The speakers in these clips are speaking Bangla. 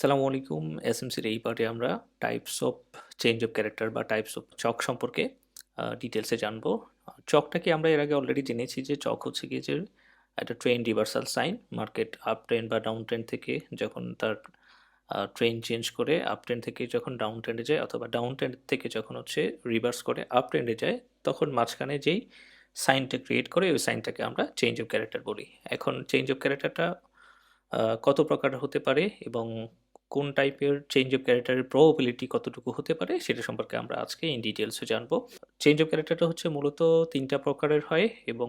সালামু আলাইকুম এসএমসির এই পার্টে আমরা types of change of character বা টাইপস অফ চক সম্পর্কে ডিটেলসে জানব। চকটাকে আমরা এর আগে অলরেডি জেনেছি যে চক হচ্ছে গিয়ে যে একটা trend reversal sign market up trend বা ডাউন ট্রেন থেকে যখন তার ট্রেন চেঞ্জ করে আপ ট্রেন থেকে যখন ডাউন ট্রেন্ডে যায় অথবা ডাউন ট্রেন্ড থেকে যখন হচ্ছে রিভার্স করে আপ ট্রেন্ডে যায়, তখন মাঝখানে যেই সাইনটা ক্রিয়েট করে, ওই সাইনটাকে আমরা চেঞ্জ অফ ক্যারেক্টার বলি। এখন চেঞ্জ অফ ক্যারেক্টারটা কত প্রকার হতে পারে এবং কোন টাইপের চেঞ্জ অফ ক্যারেক্টারের প্রবাবিলিটি কতটুকু হতে পারে সেটা সম্পর্কে আমরা আজকে ইন ডিটেলসে জানব। চেঞ্জ অফ ক্যারেক্টারটা হচ্ছে মূলত তিনটা প্রকারের হয় এবং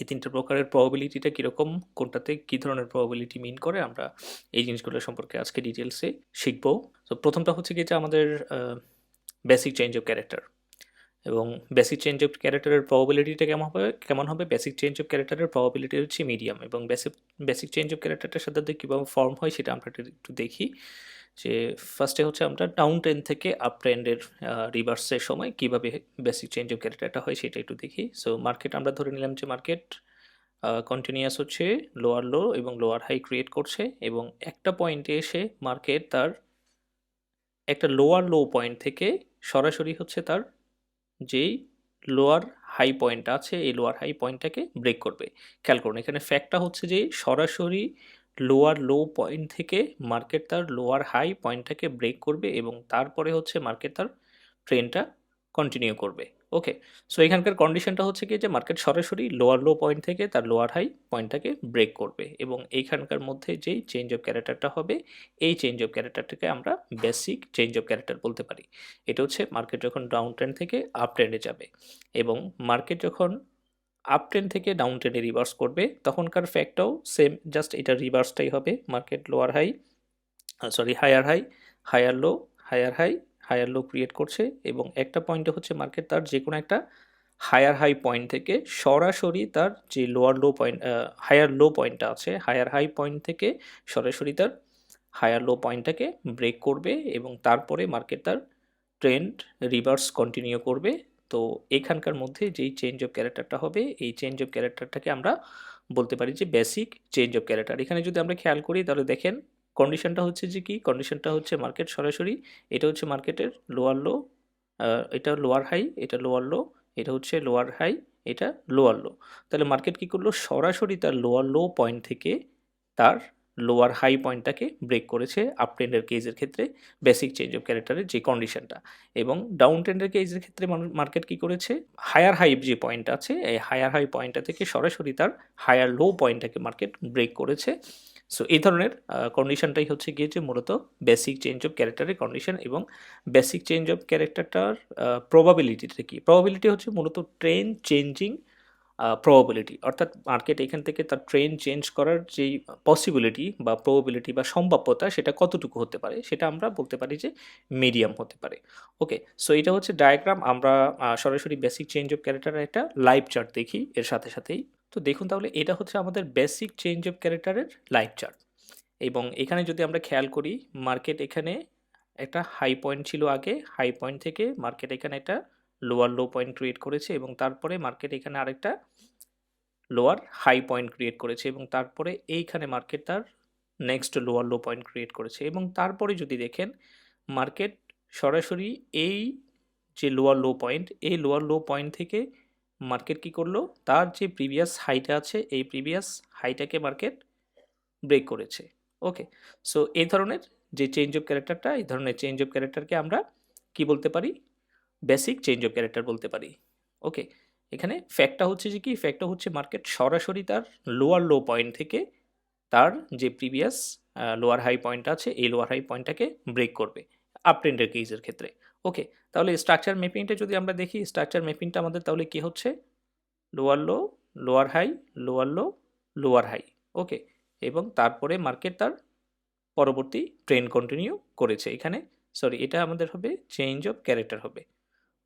এই তিনটা প্রকারের প্রবাবিলিটিটা কীরকম, কোনটাতে কী ধরনের প্রবাবিলিটি মিন করে আমরা এই জিনিসগুলো সম্পর্কে আজকে ডিটেলসে শিখব। তো প্রথমটা হচ্ছে কি যে আমাদের বেসিক চেঞ্জ অফ ক্যারেক্টার এবং বেসিক চেঞ্জ অফ ক্যারেক্টারের প্রবাবিলিটিটা কেমন হবে? কেমন হবে? বেসিক চেঞ্জ অফ ক্যারেক্টারের প্রবাবিলিটি হচ্ছে মিডিয়াম এবং বেসিক বেসিক চেঞ্জ অফ ক্যারেক্টারটার সাথে কীভাবে ফর্ম হয় সেটা আমরা একটু দেখি। যে ফার্স্টে হচ্ছে আমরা ডাউন ট্রেন থেকে আপ ট্রেন্ডের রিভার্সের সময় কীভাবে বেসিক চেঞ্জ অফ ক্যারেক্টারটা হয় সেটা একটু দেখি। সো মার্কেট আমরা ধরে নিলাম যে মার্কেট কন্টিনিউয়াস হচ্ছে লোয়ার লো এবং লোয়ার হাই ক্রিয়েট করছে এবং একটা পয়েন্টে এসে মার্কেট তার একটা লোয়ার লো পয়েন্ট থেকে সরাসরি হচ্ছে তার যেই লোয়ার হাই পয়েন্ট আছে, এই লোয়ার হাই পয়েন্টটাকে ব্রেক করবে। খেয়াল করুন, এখানে ফ্যাক্টটা হচ্ছে যে সরাসরি লোয়ার লো পয়েন্ট থেকে মার্কেট তার লোয়ার হাই পয়েন্টটাকে ব্রেক করবে এবং তারপরে হচ্ছে মার্কেট তার ট্রেনটা কন্টিনিউ করবে। ওকে সো এখানকার কন্ডিশনটা হচ্ছে কি যে মার্কেট সরাসরি লোয়ার লো পয়েন্ট থেকে তার লোয়ার হাই পয়েন্টটাকে ব্রেক করবে এবং এইখানকার মধ্যে যেই চেঞ্জ অফ ক্যারেক্টারটা হবে, এই চেঞ্জ অফ ক্যারেক্টারটাকে আমরা বেসিক চেঞ্জ অফ ক্যারেক্টার বলতে পারি। এটা হচ্ছে মার্কেট যখন ডাউন ট্রেন্ড থেকে আপ ট্রেন্ডে যাবে এবং মার্কেট যখন আপ ট্রেন্ড থেকে ডাউন ট্রেন্ডে রিভার্স করবে, তখনকার ফ্যাক্টটাও সেম জাস্ট এটা রিভার্সটাই হবে market lower high sorry higher high higher low higher high higher low create করছে এবং একটা পয়েন্টে হচ্ছে মার্কেট তার যে কোনো একটা হায়ার হাই পয়েন্ট থেকে সরাসরি তার যে lower low point higher low পয়েন্টটা আছে হায়ার হাই পয়েন্ট থেকে সরাসরি তার হায়ার লো পয়েন্টটাকে ব্রেক করবে এবং তারপরে মার্কেট তার ট্রেন্ড রিভার্স কন্টিনিউ করবে। তো এখানকার মধ্যে যেই চেঞ্জ অফ ক্যারেক্টারটা হবে, এই চেঞ্জ অফ ক্যারেক্টারটাকে আমরা বলতে পারি যে বেসিক চেঞ্জ অফ ক্যারেক্টার এখানে যদি আমরা খেয়াল করি, তাহলে দেখেন কন্ডিশনটা হচ্ছে যে কি? কন্ডিশনটা হচ্ছে মার্কেট সরাসরি, এটা হচ্ছে মার্কেটের লোয়ার লো এটা লোয়ার হাই এটা লোয়ার লো এটা হচ্ছে লোয়ার হাই এটা লোয়ার লো তাহলে মার্কেট কী করল? সরাসরি তার লোয়ার লো পয়েন্ট থেকে তার লোয়ার হাই পয়েন্টটাকে ব্রেক করেছে আপ ট্রেন্ডের কেজের ক্ষেত্রে বেসিক চেঞ্জ অফ ক্যারেক্টারের যে কন্ডিশনটা এবং ডাউন ট্রেন্ডের কেজের ক্ষেত্রে মার্কেট কী করেছে? হায়ার হাই যে পয়েন্ট আছে, এই হায়ার হাই পয়েন্টটা থেকে সরাসরি তার হায়ার লো পয়েন্টটাকে মার্কেট ব্রেক করেছে। সো এই ধরনের কন্ডিশনটাই হচ্ছে গিয়েছে মূলত বেসিক চেঞ্জ অফ ক্যারেক্টারের কন্ডিশন এবং বেসিক চেঞ্জ অফ ক্যারেক্টারটার প্রবাবিলিটিটা কি? প্রবাবিলিটি হচ্ছে মূলত ট্রেন চেঞ্জিং প্রবাবিলিটি অর্থাৎ মার্কেট এখান থেকে তার ট্রেন চেঞ্জ করার যেই পসিবিলিটি বা প্রবাবিলিটি বা সম্ভাব্যতা সেটা কতটুকু হতে পারে, সেটা আমরা বলতে পারি যে মিডিয়াম হতে পারে। ওকে সো এটা হচ্ছে ডায়াগ্রাম আমরা সরাসরি বেসিক চেঞ্জ অফ ক্যারেক্টারের একটা লাইভ চার্ট দেখি, এর সাথে সাথেই তো দেখুন তাহলে এটা হচ্ছে আমাদের বেসিক চেঞ্জ অফ ক্যারেক্টারের লাইভ চার্ট এবং এখানে যদি আমরা খেয়াল করি মার্কেট এখানে একটা হাই পয়েন্ট ছিল আগে হাই পয়েন্ট থেকে মার্কেট এখানে একটা লোয়ার লো পয়েন্ট ক্রিয়েট করেছে এবং তারপরে মার্কেট এখানে আরেকটা লোয়ার হাই পয়েন্ট ক্রিয়েট করেছে এবং তারপরে এইখানে মার্কেট তার next lower low point create করেছে। এবং তারপরে যদি দেখেন মার্কেট সরাসরি এই যে লোয়ার লো পয়েন্ট এই লোয়ার লো পয়েন্ট থেকে মার্কেট কি করল? তার যে প্রিভিয়াস হাইটা আছে, এই প্রিভিয়াস হাইটাকে মার্কেট ব্রেক করেছে। ওকে? সো এই ধরনের যে চেঞ্জ অফ ক্যারেক্টারটা এই ধরনের চেঞ্জ অফ ক্যারেক্টারকে আমরা কি বলতে পারি? বেসিক চেঞ্জ অফ ক্যারেক্টার বলতে পারি। ওকে? এখানে ফ্যাক্টটা হচ্ছে যে কি? ফ্যাক্টটা হচ্ছে মার্কেট সরাসরি তার লোয়ার লো পয়েন্ট থেকে তার যে প্রিভিয়াস লোয়ার হাই পয়েন্ট আছে, এই লোয়ার হাই পয়েন্টটাকে ব্রেক করবে। আপ ট্রেন্ডের কেজের ক্ষেত্রে। ওকে, তাহলে স্ট্রাকচার ম্যাপিংটা যদি আমরা দেখি স্ট্রাকচার ম্যাপিংটা আমাদের তাহলে কি হচ্ছে? Lower low lower high lower low lower high okay, এবং তারপরে মার্কেট তার পরবর্তী ট্রেন কন্টিনিউ করেছে এখানে। সরি এটা আমাদের হবে চেঞ্জ অফ ক্যারেক্টার হবে,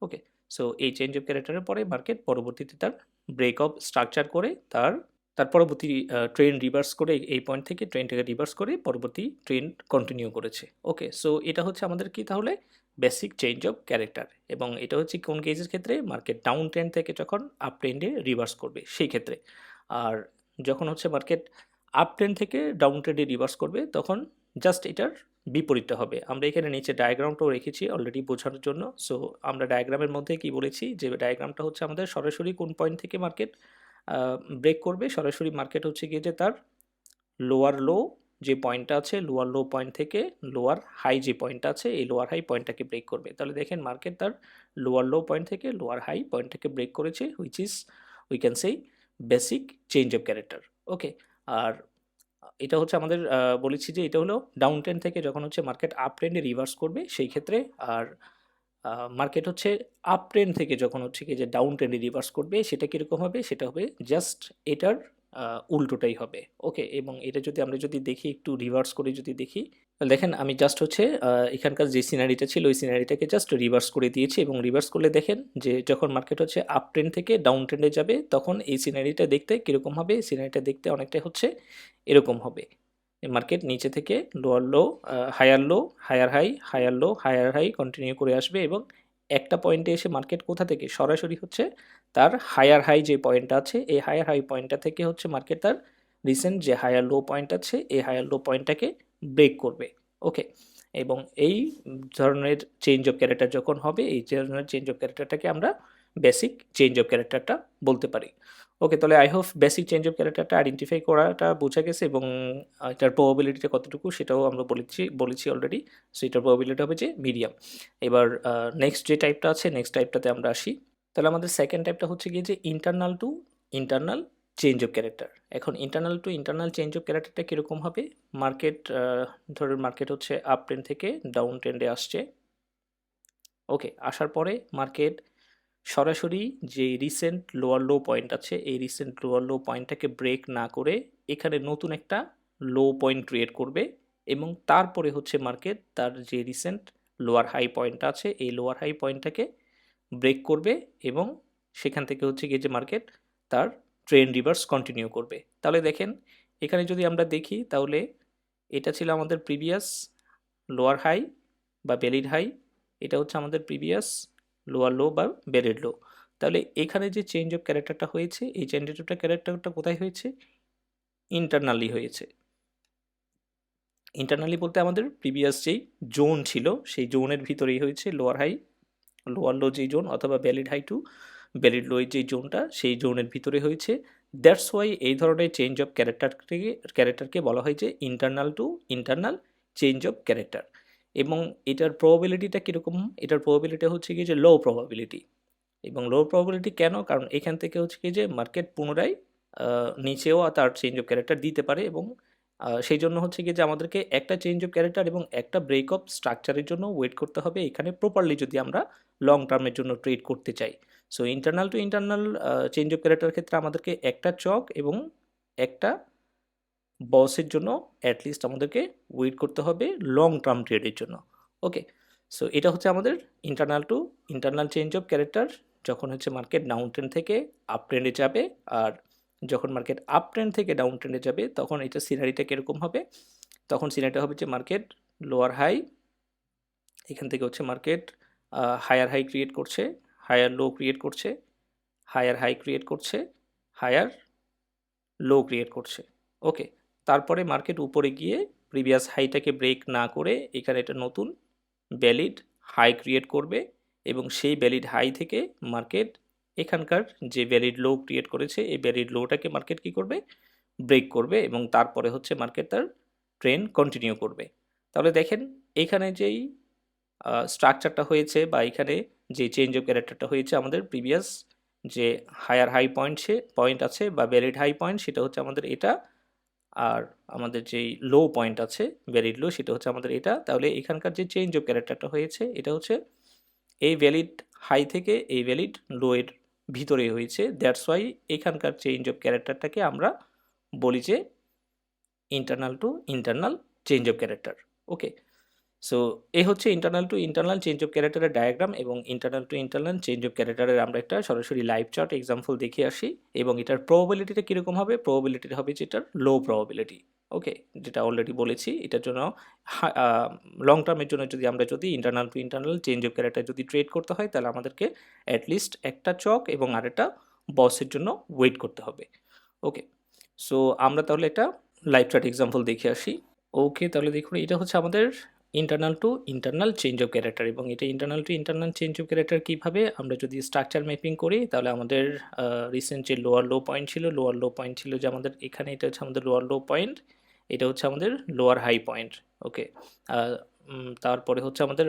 ওকে সো এই চেঞ্জ অফ ক্যারেক্টারের পরে মার্কেট পরবর্তীতে তার ব্রেক অফ স্ট্রাকচার করে তার তার পরবর্তী ট্রেন রিভার্স করে এই পয়েন্ট থেকে ট্রেনটাকে রিভার্স করে পরবর্তী ট্রেন কন্টিনিউ করেছে, ওকে সো এটা হচ্ছে আমাদের কি তাহলে? বেসিক চেঞ্জ অফ ক্যারেক্টার এবং এটা হচ্ছে কোন কেজের ক্ষেত্রে? মার্কেট ডাউন ট্রেন্ড থেকে যখন আপ ট্রেন্ডে রিভার্স করবে, সেই ক্ষেত্রে। আর যখন হচ্ছে মার্কেট আপ ট্রেন্ড থেকে ডাউন ট্রেন্ডে রিভার্স করবে, তখন জাস্ট এটার বিপরীতটা হবে। আমরা এখানে নিচে ডায়াগ্রামটাও রেখেছি অলরেডি বোঝানোর জন্য। সো আমরা ডায়াগ্রামের মধ্যে কি বলেছি? যে ডায়াগ্রামটা হচ্ছে আমাদের সরাসরি কোন পয়েন্ট থেকে মার্কেট ব্রেক করবে? সরাসরি মার্কেট হচ্ছে গিয়ে যে তার লোয়ার লো যে পয়েন্টটা আছে লোয়ার লো পয়েন্ট থেকে লোয়ার হাই যে পয়েন্টটা আছে, এই লোয়ার হাই পয়েন্টটাকে ব্রেক করবে। তাহলে দেখেন মার্কেট তার লোয়ার লো পয়েন্ট থেকে লোয়ার হাই পয়েন্টটাকে ব্রেক করেছে হুইচ ইজ উই ক্যান সেই basic change of character okay আর এটা হচ্ছে আমাদের বলেছি যে এটা হলো ডাউন ট্রেন্ড থেকে যখন হচ্ছে মার্কেট আপ ট্রেন্ডে রিভার্স করবে, সেই ক্ষেত্রে আর মার্কেট হচ্ছে আপ ট্রেন্ড থেকে যখন হচ্ছে কি যে ডাউন ট্রেন্ডে রিভার্স করবে, সেটা কীরকম হবে? সেটা হবে জাস্ট এটার উল্টোটাই হবে ওকে এবং এটা যদি আমরা যদি দেখি, একটু রিভার্স করে যদি দেখি তাহলে দেখেন আমি জাস্ট হচ্ছে এখানকার যে সিনারিটা ছিল, ওই সিনারিটাকে জাস্ট রিভার্স করে দিয়েছি এবং রিভার্স করলে দেখেন যে যখন মার্কেট হচ্ছে আপ ট্রেন্ড থেকে ডাউন ট্রেন্ডে যাবে, তখন এই সিনারিটা দেখতে কীরকম হবে? সিনারিটা দেখতে অনেকটাই হচ্ছে এরকম হবে। মার্কেট নিচে থেকে lower low higher low higher high higher low higher high continue করে আসবে এবং একটা পয়েন্টে এসে মার্কেট কোথা থেকে? সরাসরি হচ্ছে তার হায়ার হাই যে পয়েন্টটা আছে, এই হায়ার হাই পয়েন্টটা থেকে হচ্ছে মার্কেট তার রিসেন্ট যে হায়ার লো পয়েন্ট আছে, এই হায়ার লো পয়েন্টটাকে ব্রেক করবে। ওকে এবং এই ধরনের চেঞ্জ অফ ক্যারেক্টার যখন হবে, এই ধরনের চেঞ্জ অফ ক্যারেক্টারটাকে আমরা বেসিক চেঞ্জ অফ ক্যারেক্টারটা বলতে পারি। ওকে তাহলে I hope basic change of ক্যারেক্টারটা আইডেন্টিফাই করাটা বোঝা গেছে এবং এটার প্রবাবিলিটিটা কতটুকু সেটাও আমরা বলেছি বলেছি অলরেডি সো এটার প্রবাবিলিটি হবে যে মিডিয়াম এবার নেক্সট যে টাইপটা আছে নেক্সট টাইপটাতে আমরা আসি। তাহলে আমাদের সেকেন্ড টাইপটা হচ্ছে গিয়ে যে internal to internal change of character এখন internal to internal change of ক্যারেক্টারটা কীরকম হবে? মার্কেট ধরুন মার্কেট হচ্ছে আপ ট্রেন্ড থেকে ডাউন ট্রেন্ডে আসছে। ওকে আসার পরে মার্কেট সরাসরি যে রিসেন্ট লোয়ার লো পয়েন্ট আছে, এই রিসেন্ট লোয়ার লো পয়েন্টটাকে ব্রেক না করে এখানে নতুন একটা লো পয়েন্ট ক্রিয়েট করবে এবং তারপরে হচ্ছে মার্কেট তার যে রিসেন্ট লোয়ার হাই পয়েন্ট আছে, এই লোয়ার হাই পয়েন্টটাকে ব্রেক করবে এবং সেখান থেকে হচ্ছে গিয়ে যে মার্কেট তার ট্রেন রিভার্স কন্টিনিউ করবে। তাহলে দেখেন, এখানে যদি আমরা দেখি তাহলে এটা ছিল আমাদের প্রিভিয়াস লোয়ার হাই বা বেলিড হাই এটা হচ্ছে আমাদের প্রিভিয়াস লোয়ার লো বা বেলেড লো তাহলে এখানে যে চেঞ্জ অফ ক্যারেক্টারটা হয়েছে, এই চেঞ্জ অফ ক্যারেক্টারটা কোথায় হয়েছে? ইন্টারনালি হয়েছে। ইন্টারনালি বলতে আমাদের প্রিভিয়াস যেই জোন ছিল, সেই জোনের ভিতরেই হয়েছে লোয়ার হাই লোয়ার লো যেই জোন অথবা ব্যালিড হাই টু ভ্যালিড লোয়ের যেই জোনটা সেই জোনের ভিতরে হয়েছে। দ্যাটস ওয়াই এই ধরনের চেঞ্জ অফ ক্যারেক্টারকে ক্যারেক্টারকে বলা হয় যে internal to internal change of character এবং এটার প্রবাবিলিটিটা কীরকম? এটার প্রবাবিলিটি হচ্ছে কি যে লো প্রবাবিলিটি এবং লো প্রবাবিলিটি কেন? কারণ এখান থেকে হচ্ছে কি যে মার্কেট পুনরায় নিচেও তার চেঞ্জ অফ ক্যারেক্টার দিতে পারে এবং সেই জন্য হচ্ছে কি যে আমাদেরকে একটা চেঞ্জ অফ ক্যারেক্টার এবং একটা ব্রেক অফ স্ট্রাকচারের জন্য ওয়েট করতে হবে এখানে প্রপারলি যদি আমরা লং টার্মের জন্য ট্রেড করতে চাই। So internal to internal change of character ক্ষেত্রে আমাদেরকে একটা চক এবং একটা বসের জন্য অ্যাটলিস্ট আমাদেরকে ওয়েট করতে হবে লং টার্ম ট্রেডের জন্য। ওকে সো এটা হচ্ছে আমাদের internal to internal change of character যখন হচ্ছে মার্কেট ডাউন ট্রেন্ড থেকে আপ ট্রেন্ডে যাবে, আর যখন মার্কেট আপ ট্রেন্ড থেকে ডাউন ট্রেন্ডে যাবে, তখন এটা সিনারিটা কীরকম হবে? তখন সিনারিটা হবে যে মার্কেট লোয়ার হাই এখান থেকে হচ্ছে মার্কেট হায়ার হাই ক্রিয়েট করছে হায়ার লো ক্রিয়েট করছে হায়ার হাই ক্রিয়েট করছে হায়ার লো ক্রিয়েট করছে। ওকে তারপরে মার্কেট উপরে গিয়ে প্রিভিয়াস হাইটাকে ব্রেক না করে এখানে একটা নতুন ভ্যালিড হাই ক্রিয়েট করবে এবং সেই ভ্যালিড হাই থেকে মার্কেট এখানকার যে ভ্যালিড লো ক্রিয়েট করেছে, এই ভ্যালিড লোটাকে মার্কেট কি করবে? ব্রেক করবে এবং তারপরে হচ্ছে মার্কেট তার ট্রেন কন্টিনিউ করবে। তাহলে দেখেন এখানে যেই স্ট্রাকচারটা হয়েছে বা এখানে যে চেঞ্জ অফ ক্যারেক্টারটা হয়েছে আমাদের প্রিভিয়াস যে হায়ার হাই পয়েন্ট সে, পয়েন্ট আছে বা ভ্যালিড হাই পয়েন্ট সেটা হচ্ছে আমাদের এটা আর আমাদের যেই লো পয়েন্ট আছে ভ্যালিড লো সেটা হচ্ছে আমাদের এটা। তাহলে এখানকার যে চেঞ্জ অফ ক্যারেক্টারটা হয়েছে, এটা হচ্ছে এই ভ্যালিড হাই থেকে এই ভ্যালিড লো এর ভিতরে হয়েছে। দ্যাটস ওয়াই এখানকার চেঞ্জ অফ ক্যারেক্টারটাকে আমরা বলি যে internal to internal change of character okay so এই হচ্ছে internal to internal change of ক্যারেক্টারের ডায়াগ্রাম এবং internal to internal change of ক্যারেক্টারের আমরা একটা সরাসরি লাইভ চার্ট এক্সাম্পল দেখে আসি এবং এটার প্রবাবিলিটিটা কীরকম হবে? প্রবাবিলিটি হবে যেটার লো প্রবাবিলিটি ওকে যেটা অলরেডি বলেছি, এটার জন্য লং টার্মের জন্য যদি আমরা যদি internal to internal change of character যদি ট্রেড করতে হয়, তাহলে আমাদেরকে অ্যাটলিস্ট একটা চক এবং আরেকটা বসের জন্য ওয়েট করতে হবে ওকে সো আমরা তাহলে একটা লাইভ চার্ট এক্সাম্পল দেখে আসি ওকে তাহলে দেখুন, এটা হচ্ছে আমাদের internal to internal change of character এবং এটা internal to internal change of character কীভাবে? আমরা যদি স্ট্রাকচার ম্যাপিং করি, তাহলে আমাদের রিসেন্ট যে লোয়ার লো পয়েন্ট ছিল লোয়ার লো পয়েন্ট ছিল যে আমাদের এখানে, এটা হচ্ছে আমাদের লোয়ার লো পয়েন্ট এটা হচ্ছে আমাদের লোয়ার হাই পয়েন্ট ওকে তারপরে হচ্ছে আমাদের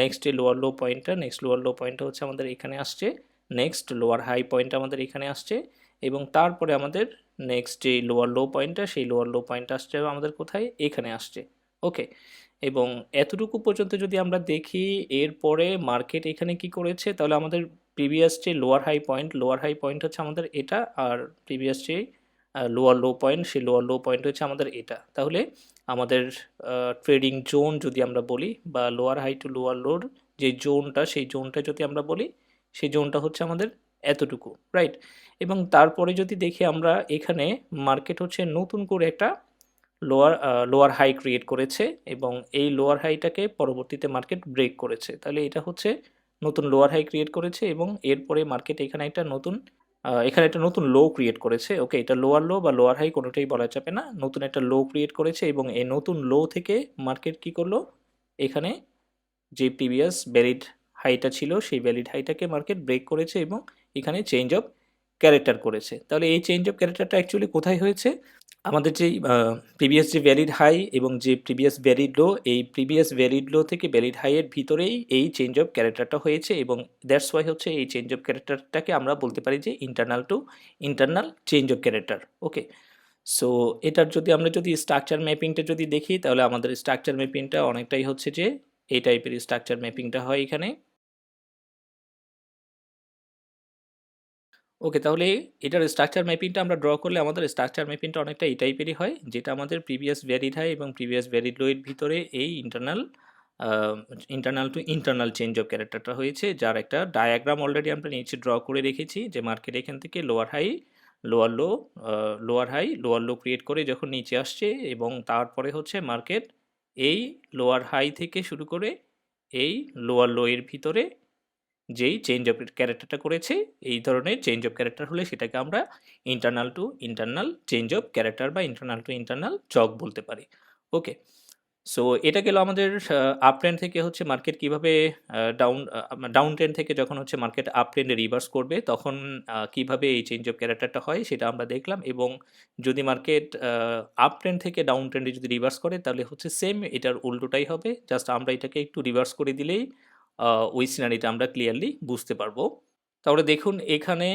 নেক্সট যে লোয়ার লো পয়েন্টটা নেক্সট লোয়ার লো পয়েন্টটা হচ্ছে আমাদের এখানে আসছে নেক্সট লোয়ার হাই পয়েন্ট আমাদের এখানে আসছে, এবং তারপরে আমাদের নেক্সট যে লোয়ার লো পয়েন্টটা সেই লোয়ার লো পয়েন্টটা আসছে, আমাদের কোথায়? এখানে আসছে ওকে এবং এতটুকু পর্যন্ত যদি আমরা দেখি, এরপরে মার্কেট এখানে কি করেছে, তাহলে আমাদের প্রিভিয়াস যে lower high point lower high point হচ্ছে আমাদের এটা, আর প্রিভিয়াস যে লোয়ার লো পয়েন্ট সেই লোয়ার লো পয়েন্ট হচ্ছে আমাদের এটা। তাহলে আমাদের ট্রেডিং জোন যদি আমরা বলি, বা লোয়ার হাই টু লোয়ার লোর যে জোনটা সেই জোনটা যদি আমরা বলি, সেই জোনটা হচ্ছে আমাদের এতটুকু রাইট এবং তারপরে যদি দেখি আমরা, এখানে মার্কেট হচ্ছে নতুন করে একটা লোয়ার লোয়ার হাই ক্রিয়েট করেছে এবং এই লোয়ার হাইটাকে পরবর্তীতে মার্কেট ব্রেক করেছে। তাহলে এটা হচ্ছে নতুন লোয়ার হাই ক্রিয়েট করেছে এবং এরপরে মার্কেট এখানে একটা নতুন এখানে একটা নতুন লো ক্রিয়েট করেছে। ওকে এটা লোয়ার লো বা লোয়ার হাই কোনোটাই বলা যাবে না। নতুন একটা লো ক্রিয়েট করেছে এবং এই নতুন লো থেকে মার্কেট কি করল? এখানে যে প্রিভিয়াস ভ্যালিড হাইটা ছিল, সেই ভ্যালিড হাইটাকে মার্কেট ব্রেক করেছে এবং এখানে চেঞ্জ অফ ক্যারেক্টার করেছে। তাহলে এই চেঞ্জ অফ ক্যারেক্টারটা অ্যাকচুয়ালি কোথায় হয়েছে? আমাদের যেই প্রিভিয়াস যে ভ্যালিড হাই এবং যে প্রিভিয়াস ভ্যালিড লো এই প্রিভিয়াস ভ্যালিড লো থেকে ভ্যালিড হাইয়ের ভিতরেই এই চেঞ্জ অফ ক্যারেক্টারটা হয়েছে এবং দ্যাটস ওয়াই হচ্ছে এই চেঞ্জ অফ ক্যারেক্টারটাকে আমরা বলতে পারি যে internal to internal change of character okay so এটার যদি আমরা যদি স্ট্রাকচার ম্যাপিংটা যদি দেখি, তাহলে আমাদের স্ট্রাকচার ম্যাপিংটা অনেকটাই হচ্ছে যে এই টাইপের স্ট্রাকচার ম্যাপিংটা হয় এখানে। ওকে, তাহলে এটার স্ট্রাকচার ম্যাপিংটা আমরা ড্র করলে আমাদের স্ট্রাকচার ম্যাপিংটা অনেকটা এই টাইপেরই হয়, যেটা আমাদের প্রিভিয়াস ভ্যারিড হাই এবং প্রিভিয়াস ভ্যারিড লোয়ের ভিতরে এই internal internal to internal change of ক্যারেক্টারটা হয়েছে, যার একটা ডায়াগ্রাম অলরেডি আমরা নিচে ড্র করে রেখেছি, যে মার্কেট এখান থেকে lower high lower low lower high lower low create করে যখন নিচে আসছে এবং তারপরে হচ্ছে মার্কেট এই লোয়ার হাই থেকে শুরু করে এই লোয়ার লো এর ভিতরে যেই চেঞ্জ অফ ক্যারেক্টারটা করেছে, এই ধরনের চেঞ্জ অফ ক্যারেক্টার হলে সেটাকে আমরা internal to internal change of character বা ইন্টারনাল টু ইন্টারনাল চক বলতে পারি। ওকে সো এটা গেল আমাদের আপ ট্রেন্ড থেকে হচ্ছে মার্কেট কীভাবে ডাউন ডাউন ট্রেন্ড থেকে যখন হচ্ছে মার্কেট আপ ট্রেন্ডে রিভার্স করবে, তখন কীভাবে এই চেঞ্জ অফ ক্যারেক্টারটা হয় সেটা আমরা দেখলাম এবং যদি মার্কেট আপ ট্রেন্ড থেকে ডাউন ট্রেন্ডে যদি রিভার্স করে, তাহলে হচ্ছে সেম এটার উল্টোটাই হবে। জাস্ট আমরা এটাকে একটু রিভার্স করে দিলেই ওই সিনারিটা আমরা ক্লিয়ারলি বুঝতে পারব। তাহলে দেখুন, এখানে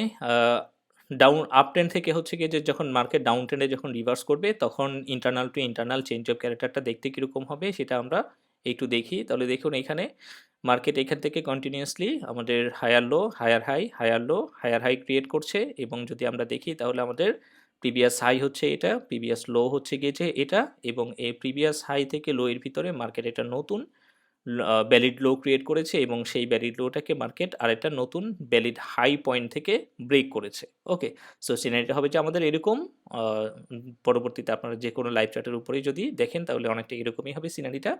ডাউন আপ ট্রেন থেকে হচ্ছে গিয়ে যে যখন মার্কেট ডাউন ট্রেন্ডে যখন রিভার্স করবে, তখন internal to internal change of ক্যারেক্টারটা দেখতে কীরকম হবে, সেটা আমরা একটু দেখি। তাহলে দেখুন, এখানে মার্কেট এখান থেকে কন্টিনিউয়াসলি আমাদের higher low higher high higher low higher high create করছে এবং যদি আমরা দেখি, তাহলে আমাদের প্রিভিয়াস হাই হচ্ছে এটা প্রিভিয়াস লো হচ্ছে গিয়েছে এটা এবং এই প্রিভিয়াস হাই থেকে লো এর ভিতরে মার্কেট এটা নতুন ভ্যালিড লো ক্রিয়েট করেছে এবং সেই ভ্যালিড লোটাকে মার্কেট আরেকটা নতুন ভ্যালিড হাই পয়েন্ট থেকে ব্রেক করেছে। ওকে সো সিনারিটা হবে যে আমাদের এরকম পরবর্তীতে আপনারা যে কোনো লাইভ চার্টের উপরেই যদি দেখেন তাহলে অনেকটা এরকমই হবে সিনারিটা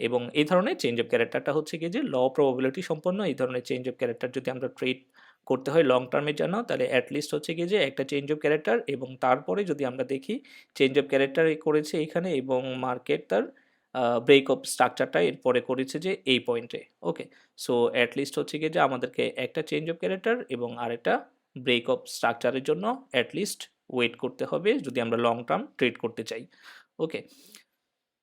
এবং এই ধরনের চেঞ্জ অফ ক্যারেক্টারটা হচ্ছে গিয়ে যে ল প্রবাবিলিটি সম্পন্ন এই ধরনের চেঞ্জ অফ ক্যারেক্টার যদি আমরা ট্রেড করতে হয় লং টার্মের জন্য, তাহলে অ্যাটলিস্ট হচ্ছে গিয়ে যে একটা চেঞ্জ অফ ক্যারেক্টার এবং তারপরে যদি আমরা দেখি চেঞ্জ অফ ক্যারেক্টার করেছে এখানে এবং মার্কেট তার ব্রেক অফ স্ট্রাকচারটা এরপরে করেছে যে এই পয়েন্টে ওকে সো অ্যাটলিস্ট হচ্ছে গিয়ে যে আমাদেরকে একটা চেঞ্জ অফ ক্যারেক্টার এবং আরেকটা ব্রেক অফ স্ট্রাকচারের জন্য অ্যাটলিস্ট ওয়েট করতে হবে যদি আমরা লং টার্ম ট্রেড করতে চাই ওকে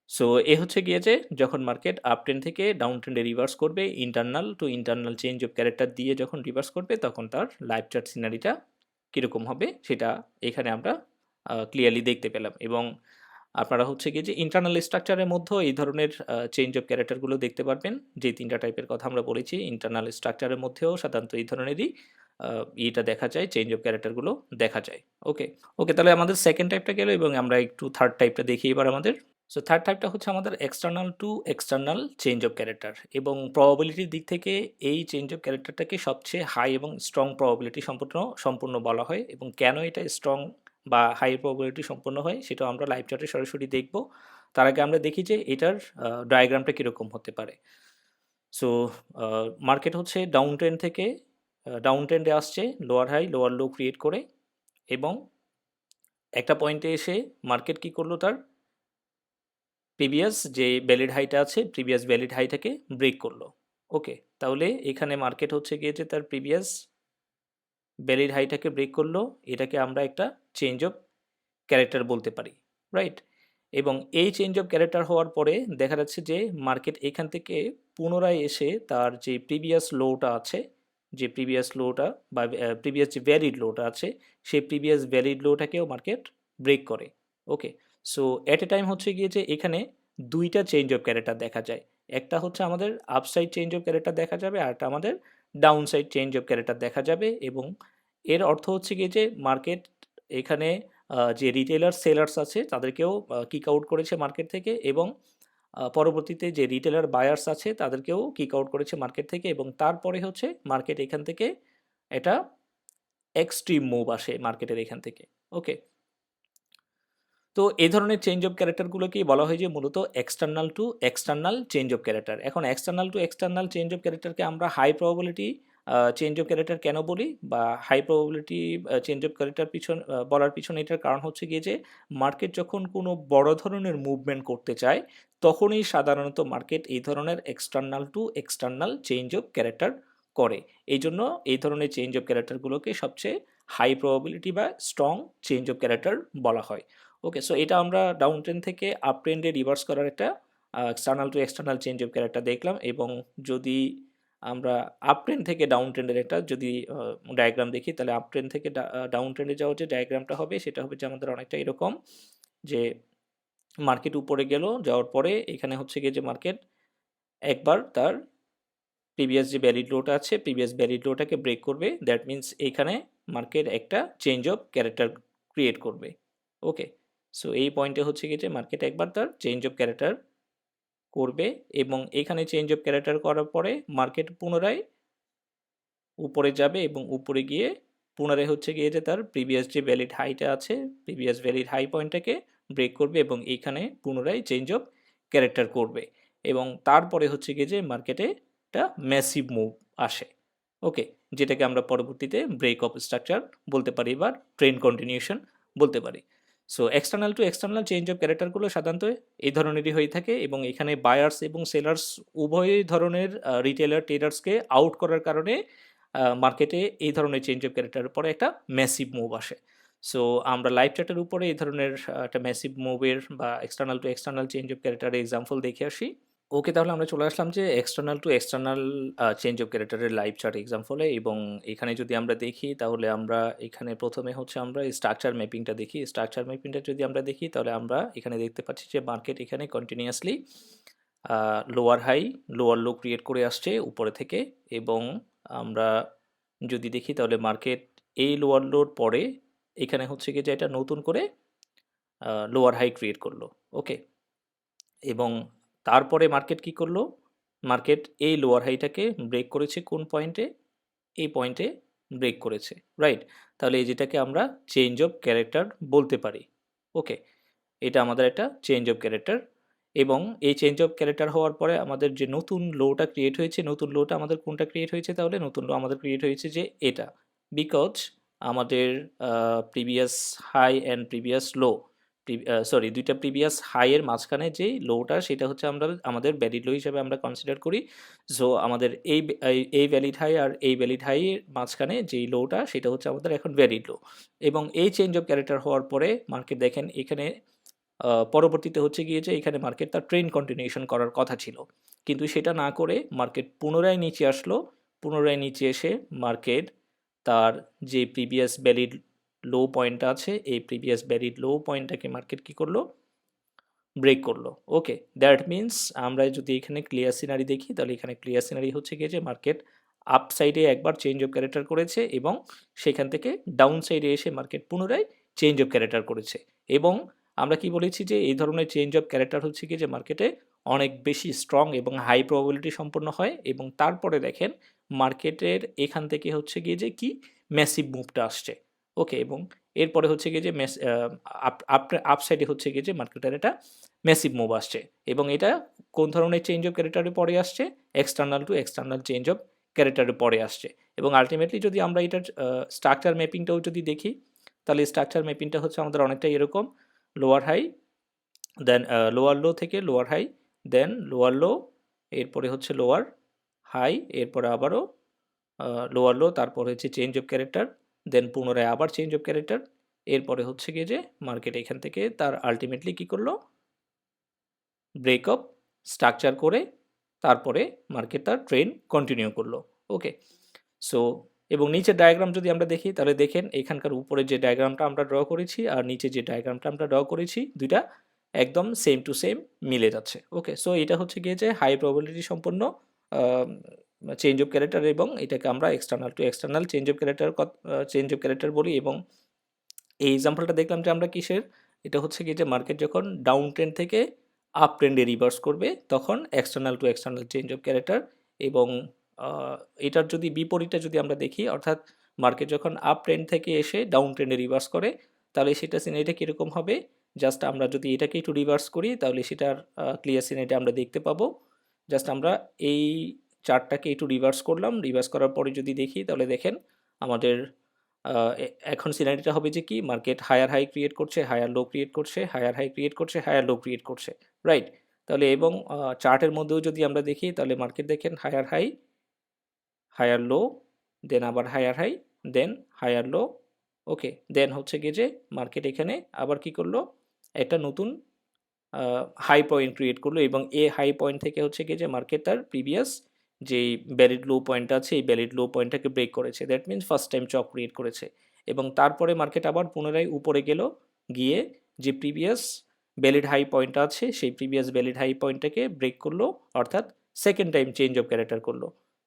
সো এ হচ্ছে গিয়েছে যখন মার্কেট আপ ট্রেন্ড থেকে ডাউন ট্রেন্ডে রিভার্স করবে internal to internal change of character দিয়ে যখন রিভার্স করবে, তখন তার লাইভ চার্ট সিনারিটা কীরকম হবে সেটা এখানে আমরা ক্লিয়ারলি দেখতে পেলাম এবং আপনারা হচ্ছে কি যে ইন্টারনাল স্ট্রাকচারের মধ্যেও এই ধরনের চেঞ্জ অফ ক্যারেক্টারগুলো দেখতে পারবেন। যে তিনটা টাইপের কথা আমরা বলেছি ইন্টারনাল স্ট্রাকচারের মধ্যেও সাধারণত এই ধরনেরই ইটা দেখা যায় চেঞ্জ অফ ক্যারেক্টারগুলো দেখা যায়। ওকে ওকে তাহলে আমাদের সেকেন্ড টাইপটা গেল এবং আমরা একটু থার্ড টাইপটা দেখি এবার আমাদের। সো থার্ড টাইপটা হচ্ছে আমাদের external to external change of character এবং প্রবাবিলিটির দিক থেকে এই চেঞ্জ অফ ক্যারেক্টারটাকে সবচেয়ে হাই এবং স্ট্রং প্রবাবিলিটি সম্পূর্ণ সম্পূর্ণ বলা হয় এবং কেন এটা স্ট্রং বা হাই প্রবাবিলিটি সম্পন্ন হয়, সেটাও আমরা লাইভ চার্টে সরাসরি দেখব। তার আগে আমরা দেখি যে এটার ডায়াগ্রামটা কীরকম হতে পারে। সো মার্কেট হচ্ছে ডাউন ট্রেন্ড থেকে ডাউন ট্রেন্ডে আসছে lower high lower low create করে এবং একটা পয়েন্টে এসে মার্কেট কি করল তার? প্রিভিয়াস যে ভ্যালিড হাইটা আছে প্রিভিয়াস ভ্যালিড হাইটাকে ব্রেক করল। ওকে তাহলে এখানে মার্কেট হচ্ছে গিয়ে যে তার প্রিভিয়াস ভ্যালিড হাইটাকে ব্রেক করল, এটাকে আমরা একটা চেঞ্জ অফ ক্যারেক্টার বলতে পারি রাইট এবং এই চেঞ্জ অফ ক্যারেক্টার হওয়ার পরে দেখা যাচ্ছে যে মার্কেট এখান থেকে পুনরায় এসে তার যে প্রিভিয়াস লোটা আছে, যে প্রিভিয়াস লোটা বা প্রিভিয়াস যে ভ্যালিড লোটা আছে, সেই প্রিভিয়াস ভ্যালিড লোটাকেও মার্কেট ব্রেক করে okay so at a time হচ্ছে গিয়ে যে এখানে দুইটা চেঞ্জ অফ ক্যারেক্টার দেখা যায়, একটা হচ্ছে আমাদের আপসাইড চেঞ্জ অফ ক্যারেক্টার দেখা যাবে আর একটা আমাদের down side change of character দেখা যাবে এবং এর অর্থ হচ্ছে গিয়ে যে মার্কেট এখানে যে রিটেলার সেলার্স আছে, তাদেরকেও কিক আউট করেছে মার্কেট থেকে এবং পরবর্তীতে যে রিটেলার বায়ার্স আছে, তাদেরকেও কিক আউট করেছে মার্কেট থেকে এবং তারপরে হচ্ছে মার্কেট এখান থেকে এটা এক্সট্রিম মুভ আসে মার্কেটের এখান থেকে। ওকে তো এই ধরনের চেঞ্জ অফ ক্যারেক্টারগুলোকেই বলা হয় যে মূলত external to external change of character এখন external to external change of ক্যারেক্টারকে আমরা high probability change of character কেন বলি? বা high probability change of character পিছন বলার পিছনে এটার কারণ হচ্ছে গিয়ে যে মার্কেট যখন কোনো বড় ধরনের মুভমেন্ট করতে চায়, তখনই সাধারণত মার্কেট এই ধরনের external to external change of character করে। এই জন্য এই ধরনের চেঞ্জ অফ ক্যারেক্টারগুলোকে সবচেয়ে হাই প্রবাবিলিটি বা স্ট্রং চেঞ্জ অফ ক্যারেক্টার বলা হয়। ওকে সো এটা আমরা ডাউন ট্রেন থেকে আপ ট্রেন্ডে রিভার্স করার একটা external to external change of character দেখলাম এবং যদি আমরা আপ ট্রেন থেকে ডাউন ট্রেন্ডের একটা যদি ডায়াগ্রাম দেখি, তাহলে আপ ট্রেন থেকে ডাউন ট্রেন্ডে যাওয়ার যে ডায়াগ্রামটা হবে, সেটা হবে যে আমাদের অনেকটা এরকম যে মার্কেট উপরে গেল, যাওয়ার পরে এখানে হচ্ছে গিয়ে যে মার্কেট একবার তার প্রিভিয়াস যে ভ্যালিড লোটা আছে প্রিভিয়াস ভ্যালিড লোটাকে ব্রেক করবে দ্যাট মিন্স এইখানে মার্কেট একটা চেঞ্জ অফ ক্যারেক্টার ক্রিয়েট করবে। ওকে সো এই পয়েন্টে হচ্ছে গিয়ে যে মার্কেট একবার তার চেঞ্জ অফ ক্যারেক্টার করবে এবং এখানে চেঞ্জ অফ ক্যারেক্টার করার পরে মার্কেট পুনরায় উপরে যাবে এবং উপরে গিয়ে পুনরায় হচ্ছে গিয়ে যে তার প্রিভিয়াস যে ভ্যালিড হাইটা আছে প্রিভিয়াস ভ্যালিড হাই পয়েন্টটাকে ব্রেক করবে এবং এইখানে পুনরায় চেঞ্জ অফ ক্যারেক্টার করবে এবং তারপরে হচ্ছে গিয়ে যে মার্কেটে একটা ম্যাসিভ মুভ আসে। ওকে যেটাকে আমরা পরবর্তীতে ব্রেক অফ স্ট্রাকচার বলতে পারি বা ট্রেন কন্টিনিউশন বলতে পারি। So external to external change of ক্যারেক্টারগুলো সাধারণত এই ধরনেরই হয়ে থাকে এবং এখানে বায়ার্স এবং সেলার্স উভয় ধরনের রিটেলার ট্রেডার্সকে আউট করার কারণে মার্কেটে এই ধরনের চেঞ্জ অফ ক্যারেক্টারের পরে একটা ম্যাসিভ মুভ আসে। সো আমরা লাইভ চ্যাটের উপরে এই ধরনের একটা ম্যাসিভ মুভের বা external to external change of ক্যারেক্টারের এক্সাম্পল দেখে আসি। ওকে তাহলে আমরা চলে আসলাম যে external to external change of ক্যারেক্টারের লাইভ চার্ট এক্সাম্পলে এবং এখানে যদি আমরা দেখি তাহলে আমরা এখানে প্রথমে হচ্ছে আমরা স্ট্রাকচার ম্যাপিংটা দেখি। স্ট্রাকচার ম্যাপিংটা যদি আমরা দেখি তাহলে আমরা এখানে দেখতে পাচ্ছি যে মার্কেট এখানে continuously lower high lower low create করে আসছে উপরে থেকে এবং আমরা যদি দেখি তাহলে মার্কেট এই লোয়ার লোর পরে এখানে হচ্ছে কি যে এটা নতুন করে লোয়ার হাই ক্রিয়েট করল। ওকে এবং তারপরে মার্কেট কি করল? মার্কেট এই লোয়ার হাইটাকে ব্রেক করেছে কোন পয়েন্টে এই পয়েন্টে ব্রেক করেছে রাইট তাহলে এই যেটাকে আমরা চেঞ্জ অফ ক্যারেক্টার বলতে পারি ওকে এটা আমাদের একটা চেঞ্জ অফ ক্যারেক্টার এবং এই চেঞ্জ অফ ক্যারেক্টার হওয়ার পরে আমাদের যে নতুন লোটা ক্রিয়েট হয়েছে, নতুন লোটা আমাদের কোনটা ক্রিয়েট হয়েছে তাহলে? নতুন লো আমাদের ক্রিয়েট হয়েছে যে এটা বিকজ আমাদের previous high and previous low sorry দুইটা প্রিভিয়াস হাইয়ের মাঝখানে যেই লোটা সেটা হচ্ছে আমরা আমাদের ভ্যালিড লো হিসাবে আমরা কনসিডার করি। সো আমাদের এই, এই- এই ভ্যালিড হাই আর এই ভ্যালিড হাইয়ের মাঝখানে যেই লোটা সেটা হচ্ছে আমাদের এখন ভ্যালিড লো এবং এই চেঞ্জ অফ ক্যারেক্টার হওয়ার পরে মার্কেট দেখেন এখানে পরবর্তীতে হচ্ছে গিয়ে যে এখানে মার্কেট তার ট্রেন কন্টিনিউশন করার কথা ছিল। কিন্তু সেটা না করে মার্কেট পুনরায় নিচে আসলো, পুনরায় নিচে এসে মার্কেট তার যে প্রিভিয়াস ভ্যালিড লো পয়েন্টটা আছে, এই প্রিভিয়াস ভ্যালিড লো পয়েন্টটাকে মার্কেট কি করল? ব্রেক করল। ওকে দ্যাট মিন্স আমরা যদি এখানে ক্লিয়ার সিনারি দেখি, তাহলে এখানে ক্লিয়ার সিনারি হচ্ছে গিয়ে যে মার্কেট আপ সাইডে একবার চেঞ্জ অফ ক্যারেক্টার করেছে এবং সেখান থেকে ডাউন সাইডে এসে মার্কেট পুনরায় চেঞ্জ অফ ক্যারেক্টার করেছে। এবং আমরা কি বলেছি যে এই ধরনের চেঞ্জ অফ ক্যারেক্টার হচ্ছে কি যে মার্কেটে অনেক বেশি স্ট্রং এবং হাই প্রবাবিলিটি সম্পন্ন হয় এবং তারপরে দেখেন মার্কেটের এখান থেকে হচ্ছে গিয়ে যে কি ম্যাসিভ মুভটা আসছে। ওকে এবং এরপরে হচ্ছে গিয়ে যে ম্যাস আপ সাইডে হচ্ছে গিয়ে যে মার্কেটের এটা মেসিভ মুভ আসছে। এবং এটা কোন ধরনের চেঞ্জ অফ ক্যারেক্টারে পরে আসছে? External to external change of ক্যারেক্টারে পরে আসছে। এবং আলটিমেটলি যদি আমরা এটার স্ট্রাকচার ম্যাপিংটাও যদি দেখি, তাহলে স্ট্রাকচার ম্যাপিংটা হচ্ছে আমাদের অনেকটা এরকম lower high then lower low থেকে lower high then lower low এরপরে হচ্ছে লোয়ার হাই এরপরে আবারও লোয়ার লো তারপর হচ্ছে চেঞ্জ অফ ক্যারেক্টার দেন পুনরায় আবার চেঞ্জ অফ ক্যারেক্টার এরপরে হচ্ছে গিয়ে যে মার্কেট এখান থেকে তার আলটিমেটলি কী করল? ব্রেকআপ স্ট্রাকচার করে তারপরে মার্কেট তার ট্রেন কন্টিনিউ করল। ওকে সো এবং নিচের ডায়াগ্রাম যদি আমরা দেখি, তাহলে দেখেন এখানকার উপরে যে ডায়াগ্রামটা আমরা ড্র করেছি আর নিচে যে ডায়াগ্রামটা আমরা ড্র করেছি, দুইটা একদম সেম টু সেম মিলে যাচ্ছে। ওকে সো এটা হচ্ছে গিয়ে যে হাই প্রবাবিলিটি সম্পন্ন চেঞ্জ অফ ক্যারেক্টার এবং এটাকে আমরা external to external change of character change of character বলি এবং এই এক্সাম্পলটা দেখলাম যে আমরা কিসের? এটা হচ্ছে কি যে মার্কেট যখন ডাউন ট্রেন্ড থেকে আপ ট্রেন্ডে রিভার্স করবে, তখন external to external change of character এবং এটার যদি বিপরীতটা যদি আমরা দেখি, অর্থাৎ মার্কেট যখন আপ ট্রেন্ড থেকে এসে ডাউন ট্রেন্ডে রিভার্স করে, তাহলে সেটা সিনারিটা কীরকম হবে? জাস্ট আমরা যদি এটাকে একটু রিভার্স করি, তাহলে সেটার ক্লিয়ার সিনারিটা আমরা দেখতে পাবো। জাস্ট আমরা এই চার্টটাকে একটু রিভার্স করলাম। রিভার্স করার পরে যদি দেখি, তাহলে দেখেন আমাদের এখন সিনারিটা হবে যে কি মার্কেট হায়ার হাই ক্রিয়েট করছে হায়ার লো ক্রিয়েট করছে হায়ার হাই ক্রিয়েট করছে হায়ার লো ক্রিয়েট করছে রাইট তাহলে এবং চার্টের মধ্যেও যদি আমরা দেখি, তাহলে মার্কেট দেখেন higher high higher low then আবার higher high then higher low okay then হচ্ছে গিয়ে যে মার্কেট এখানে আবার কি করল? একটা নতুন হাই পয়েন্ট ক্রিয়েট করল এবং এ হাই পয়েন্ট থেকে হচ্ছে গিয়ে যে মার্কেট তার প্রিভিয়াস যেই ব্যালিড লো পয়েন্ট আছে, এই ভ্যালিড লো পয়েন্টটাকে ব্রেক করেছে। That means first time CHoCH create করেছে। এবং তারপরে মার্কেট আবার পুনরায় উপরে গেল, গিয়ে যে প্রিভিয়াস ভ্যালিড হাই পয়েন্ট আছে, সেই প্রিভিয়াস ভ্যালিড হাই পয়েন্টটাকে ব্রেক করল, অর্থাৎ second time change of character করল।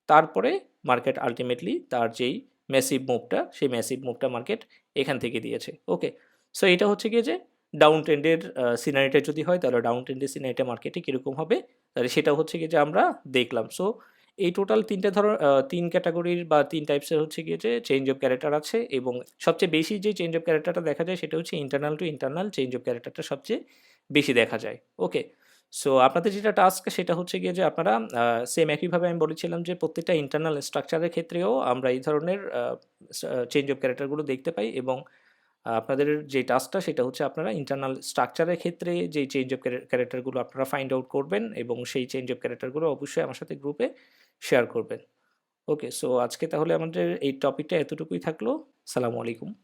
তারপরে মার্কেট আলটিমেটলি তার যেই ম্যাসিভ মুভটা সেই ম্যাসিভ মুভটা মার্কেট এখান থেকে দিয়েছে। ওকে সো এটা হচ্ছে গিয়ে যে ডাউন ট্রেন্ডের সিনারিটা যদি হয়, তাহলে ডাউন ট্রেন্ডের সিনারিটা মার্কেটে কীরকম হবে? তাহলে সেটা হচ্ছে গিয়ে যে আমরা দেখলাম। সো এই টোটাল তিনটে ধরো তিন ক্যাটাগরির বা তিন টাইপসের হচ্ছে গিয়ে যে চেঞ্জ অফ ক্যারেক্টার আছে এবং সবচেয়ে বেশি যে চেঞ্জ অফ ক্যারেক্টারটা দেখা যায় সেটা হচ্ছে internal to internal change of ক্যারেক্টারটা সবচেয়ে বেশি দেখা যায়। ওকে সো আপনাদের যেটা টাস্ক সেটা হচ্ছে গিয়ে যে আপনারা সেম একইভাবে আমি বলেছিলাম যে প্রত্যেকটা ইন্টারনাল স্ট্রাকচারের ক্ষেত্রেও আমরা এই ধরনের চেঞ্জ অফ ক্যারেক্টারগুলো দেখতে পাই এবং আপনাদের যে টাস্কটা সেটা হচ্ছে আপনারা ইন্টারনাল স্ট্রাকচারের ক্ষেত্রে যে চেঞ্জ অফ ক্যারেক্টারগুলো আপনারা ফাইন্ড আউট করবেন এবং সেই চেঞ্জ অফ ক্যারেক্টারগুলো অবশ্যই আমার সাথে গ্রুপে শেয়ার করবেন। ওকে সো আজকে তাহলে আমাদের এই টপিকটা এতটুকুই থাকল। সালামু আলাইকুম।